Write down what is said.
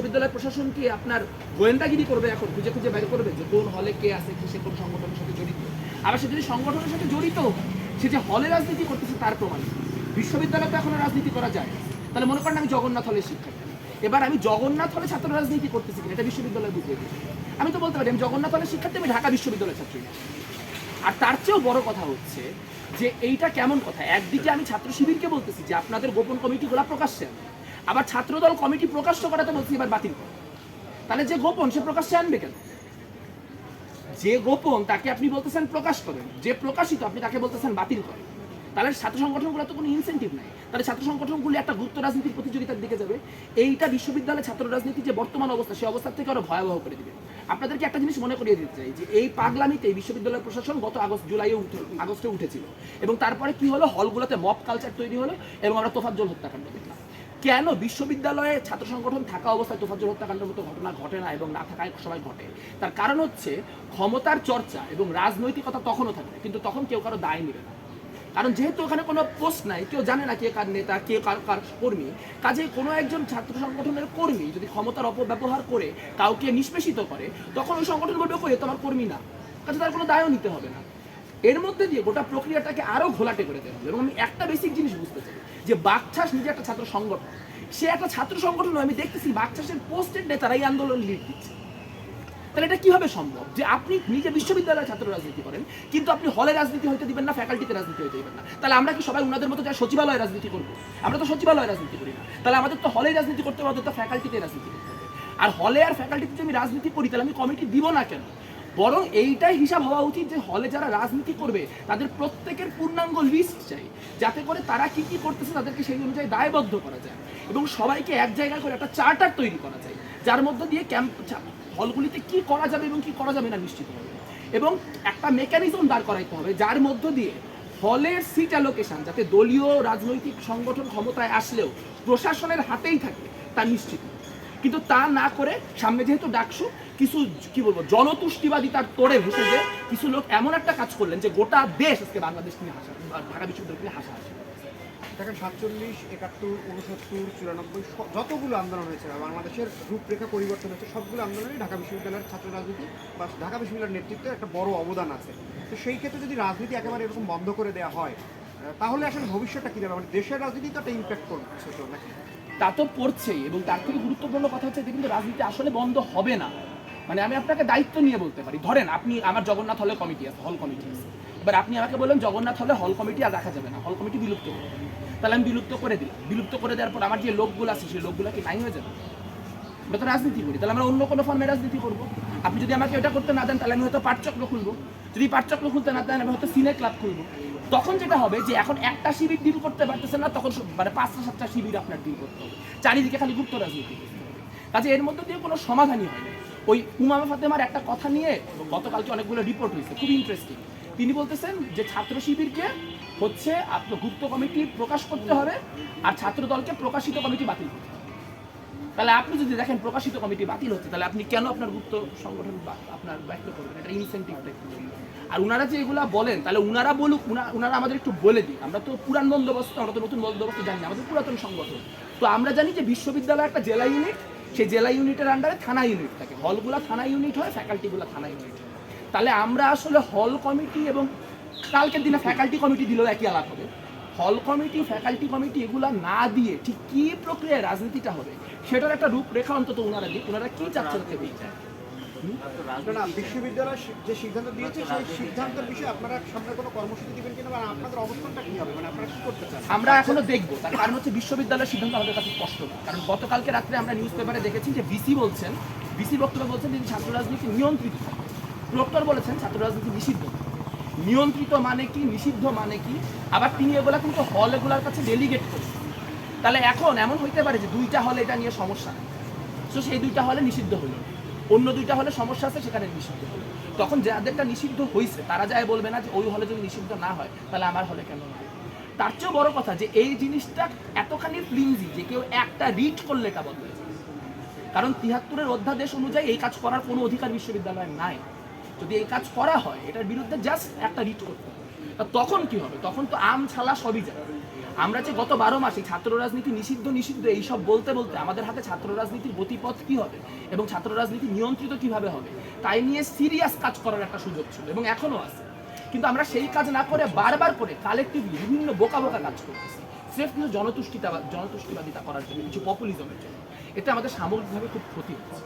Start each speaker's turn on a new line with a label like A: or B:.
A: বিশ্ববিদ্যালয় প্রশাসন কি আপনার গোয়েন্দাগিরি করবে এখন খুঁজে খুঁজে বের করবে যে কোন হলে কে আছে সে কোন সংগঠনের সাথে জড়িত আবার সে যদি সংগঠনের সাথে জড়িত, সে যে হলে রাজনীতি করতেছে তার প্রমাণ কি? বিশ্ববিদ্যালয়ে তো এখন রাজনীতি করা যায়। তাহলে মনে করেন আমি জগন্নাথ হলের শিক্ষার্থী এবার আমি জগন্নাথ হলে ছাত্র রাজনীতি করতেছি কিনা, এটা বিশ্ববিদ্যালয় দিবে আমি তো বলতে পারি, আমি জগন্নাথ হলের শিক্ষার্থী, আমি ঢাকা বিশ্ববিদ্যালয়ের ছাত্রী আর তার চেয়েও বড় কথা হচ্ছে যে এইটা কেমন কথা একদিকে আমি ছাত্র শিবিরকে বলতেছি যে আপনাদের গোপন কমিটিগুলো প্রকাশ্যে। আবার ছাত্রদল কমিটি প্রকাশ্য করাতে বলছি এবার বাতিল করো। তাহলে যে গোপন, সে প্রকাশ্যে আনবে কেন? যে গোপন, তাকে আপনি বলতেছেন প্রকাশ করেন। যে প্রকাশিত, আপনি তাকে বলতেছেন বাতিল করেন। তাহলে ছাত্র সংগঠনগুলো তো কোনো ইনসেন্টিভ নাই। তাহলে ছাত্র সংগঠনগুলি একটা গুপ্ত রাজনীতির প্রতিযোগিতার দিকে যাবে। এইটা বিশ্ববিদ্যালয়ে ছাত্র রাজনীতি যে বর্তমান অবস্থা সেই অবস্থার থেকে আরও ভয়াবহ করে দিবে। আপনাদেরকে একটা জিনিস মনে করিয়ে দিতে চাই যে, এই পাগলামিতে বিশ্ববিদ্যালয় প্রশাসন গত আগস্ট, জুলাইয়ে উঠে, আগস্টে উঠেছিল। এবং তারপরে কি হলো? হলগুলোতে মব কালচার তৈরি হলো এবং আমরা তোফাজ্জল হত্যাকাণ্ড দেখলাম। কেন বিশ্ববিদ্যালয়ে ছাত্র সংগঠন থাকা অবস্থায় তোফাজ্জল হত্যাকাণ্ডের মতো ঘটনা ঘটে না এবং না থাকায় সবাই ঘটে? তার কারণ হচ্ছে ক্ষমতার চর্চা এবং রাজনৈতিকতা তখনও থাকে কিন্তু তখন কেউ কারও দায় নেবে না। কারণ যেহেতু ওখানে কোনো পোস্ট নাই, কেউ জানে না কে কার নেতা, কে কার কার কর্মী। কাজে কোনো একজন ছাত্র সংগঠনের কর্মী যদি ক্ষমতার অপব্যবহার করে, কাউকে নিষ্পেষিত করে, তখন ওই সংগঠন বলবে তোমার কর্মী না। কাজে তার কোনো দায়ও নিতে হবে না। এর মধ্যে দিয়ে গোটা প্রক্রিয়াটাকে আরও ঘোলাটে করে দেওয়া এবং আমি একটা বেসিক জিনিস বুঝতে চাই, যে বাকছাস নিজে একটা ছাত্র সংগঠন। সে একটা ছাত্র সংগঠন আমি দেখতেছি বাকছাসের পোস্টের নেতারাই আন্দোলন লিড দিচ্ছে। তাহলে এটা কীভাবে সম্ভব? যে আপনি নিজে বিশ্ববিদ্যালয়ে ছাত্র রাজনীতি করেন, কিন্তু আপনি হলে রাজনীতি হইতে দিবেন না ফ্যাকাল্টিতে রাজনীতি হইতে দিবেন না। তাহলে আমরা কি সবাই ওনাদের মতো যা সচিবালয় রাজনীতি করব? আমরা তো সচিবালয় রাজনীতি করি না। তাহলে আমাদের তো হলে রাজনীতি করতে হবে আমাদের তো ফ্যাকাল্টিতে রাজনীতি করতে হবে। আর হলে আর ফ্যাকাল্টিতে যদি আমি রাজনীতি করি, তাহলে আমি কমিটি দিব না কেন? বরং এইটাই হিসাব হওয়া উচিত যে হলে যারা রাজনীতি করবে, তাদের প্রত্যেকের পূর্ণাঙ্গ লিস্ট চাই। যাতে করে তারা কি কি করতেছে তাদেরকে সেই অনুযায়ী দায়বদ্ধ করা যায় এবং সবাইকে এক জায়গায় করে একটা চার্টার তৈরি করা যায়, যার মধ্য দিয়ে ক্যাম্প হলগুলিতে কি করা যাবে এবং কি করা যাবে না নিশ্চিত হবে এবং একটা মেকানিজম দাঁড় করাইতে হবে, যার মধ্য দিয়ে হলের সিট অ্যালোকেশন যাতে দলীয় রাজনৈতিক সংগঠন ক্ষমতায় আসলেও প্রশাসনের হাতেই থাকে, তা নিশ্চিত। কিন্তু তা না করে সামনে যেহেতু ডাকসু, কিছু, কি বলব, জনতুষ্টিবাদী তার তোড়ে ভেসে যে কিছু লোক এমন একটা কাজ করলেন যে গোটা দেশ আজকে বাংলাদেশ নিয়ে হাসা, ঢাকা বিশ্ববিদ্যালয় নিয়ে হাসা হাসি
B: দেখেন, সাতচল্লিশ, একাত্তর উনসত্তর চুরানব্বই যতগুলো আন্দোলন হয়েছে, বাংলাদেশের রূপরেখা পরিবর্তন হয়েছে, সবগুলো আন্দোলনে ঢাকা বিশ্ববিদ্যালয়ের ছাত্র রাজনীতি বা ঢাকা বিশ্ববিদ্যালয়ের নেতৃত্বে একটা বড় অবদান আছে। তো সেই ক্ষেত্রে যদি রাজনীতি একেবারে এরকম বন্ধ করে দেওয়া হয় তাহলে আসলে ভবিষ্যৎটা কী যাবে? মানে দেশের রাজনীতি তো একটা ইম্প্যাক্ট করছে তো নাকি?
A: তা তো পড়ছে এবং তার থেকে গুরুত্বপূর্ণ কথা হচ্ছে কিন্তু রাজনীতি আসলে বন্ধ হবে না। মানে আমি আপনাকে দায়িত্ব নিয়ে বলতে পারি। ধরেন আপনি আমার জগন্নাথ হলে কমিটি আছে হল কমিটি আছে। এবার আপনি আমাকে বললেন জগন্নাথ হলে হল কমিটি আর রাখা যাবে না। হল কমিটি বিলুপ্ত করুন তাহলে আমি বিলুপ্ত করে দিলাম। বিলুপ্ত করে দেওয়ার পর আমার যে লোকগুলো আছে, সেই লোকগুলো কি নাই হয়ে যাবে? আমরা তো রাজনীতি করি, তাহলে আমরা অন্য কোনো ফর্মে রাজনীতি করব? আপনি যদি আমাকে এটা করতে না দেন, তাহলে আমি হয়তো পাঠচক্র খুলবো। যদি পাঠচক্র খুলতে না দেন, আমি হয়তো সিনে ক্লাব খুলবো। তখন যেটা হবে যে এখন একটা শিবির ডিল করতে পারতেছে না, তখন মানে পাঁচটা, সাতটা শিবির আপনার ডিল করতে হবে। চারিদিকে খালি গুপ্ত রাজনীতি কাজে এর মধ্যে দিয়ে কোনো সমাধানই হয় না। ওই উমামা ফাতেমার একটা কথা নিয়ে গতকালকে অনেকগুলো রিপোর্ট হয়েছে, খুব ইন্টারেস্টিং তিনি বলতেছেন যে ছাত্র শিবিরকে হচ্ছে আপনার গুপ্ত কমিটি প্রকাশ করতে হবে, আর ছাত্র দলকে প্রকাশিত কমিটি বাতিল করতে হবে। তাহলে আপনি যদি দেখেন প্রকাশিত কমিটি বাতিল হচ্ছে, তাহলে আপনি কেন আপনার গুপ্ত সংগঠন আপনার ব্যক্ত করবেন? এটা ইনসেন্টিভ আর ওনারা যে এগুলা বলেন, তাহলে ওনারা বলুক উনারা আমাদের একটু বলে দিই আমরা তো পুরান বন্দোবস্ত, আমরা তো নতুন বন্দোবস্ত জানি না, আমাদের পুরাতন সংগঠন। তো আমরা জানি যে বিশ্ববিদ্যালয় একটা জেলা ইউনিট সেই জেলা ইউনিটের আন্ডারে থানা ইউনিট থাকে। হলগুলা থানা ইউনিট হয় ফ্যাকাল্টিগুলো থানা ইউনিট হয়। তাহলে আমরা আসলে হল কমিটি এবং কালকের দিনে ফ্যাকাল্টি কমিটি দিলেও একই আলাপ হবে। হল কমিটি ফ্যাকাল্টি কমিটি এগুলা না দিয়ে ঠিক কি প্রক্রিয়ায় রাজনীতিটা হবে সেটার একটা রূপরেখা অন্তত ওনারা দিক ওনারা কি চাচ্ছেন থেকে
B: বিশ্ববিদ্যালয় যে সিদ্ধান্ত দিয়েছে সেই সিদ্ধান্তের বিষয়ে আপনারা সামনে কোনো কর্মসূচি দিবেন কিনা বা আপনাদের অবস্থানটা কী হবে? মানে আপনারা কী করতে চান?
A: আমরা এখনও দেখব তার কারণ হচ্ছে বিশ্ববিদ্যালয়ের সিদ্ধান্ত আমাদের কাছে স্পষ্ট না। কারণ গতকালকে রাত্রে আমরা নিউজ পেপারে দেখেছি যে ভিসি বলছেন ভিসি বক্তব্য বলছেন যে ছাত্র রাজনীতি নিয়ন্ত্রিত। প্রক্টর বলেছেন ছাত্র রাজনীতি নিষিদ্ধ। নিয়ন্ত্রিত মানে কি, নিষিদ্ধ মানে কি? আবার তিনি এগুলা কিন্তু হল এগুলার কাছে ডেলিগেট করেন তাহলে এখন এমন হইতে পারে যে দুইটা হলে এটা নিয়ে সমস্যা নেই। তো সেই দুইটা হলে নিষিদ্ধ হলো। অন্য দুইটা হলে সমস্যা আছে, সেখানে নিষিদ্ধ হলো। তখন যাদেরটা নিষিদ্ধ হয়েছে তারা যায় বলবে না যে ওই হলে যদি নিষিদ্ধ না হয়, তাহলে আমার হলে কেন হবে তার চেয়েও বড় কথা যে এই জিনিসটা এতখানি ফ্লিমজি যে কেউ একটা রিট করলে এটা কারণ তিহাত্তরের অধ্যাদেশ অনুযায়ী এই কাজ করার কোনো অধিকার বিশ্ববিদ্যালয়ে নাই। যদি এই কাজ করা হয়, এটার বিরুদ্ধে জাস্ট একটা রিট করতে হবে। তখন কি হবে? তখন তো আম, ছালা সবই যাবে আমরা যে গত বারো মাসে ছাত্র রাজনীতি নিষিদ্ধ নিষিদ্ধ, এইসব বলতে বলতে আমাদের হাতে ছাত্র রাজনীতির গতিপথ কি হবে এবং ছাত্র রাজনীতি নিয়ন্ত্রিত কীভাবে হবে, তাই নিয়ে সিরিয়াস কাজ করার একটা সুযোগ ছিল এবং এখনও আছে। কিন্তু আমরা সেই কাজ না করে বারবার করে কালেকটিভলি বিভিন্ন বোকা বোকা কাজ করতেছি। স্রেফ কিন্তু জনতুষ্টিতা, জনতুষ্টিবাদিতা করার জন্য, কিছু পপুলিজমের জন্য। এতে আমাদের সামগ্রিকভাবে খুব ক্ষতি হচ্ছে।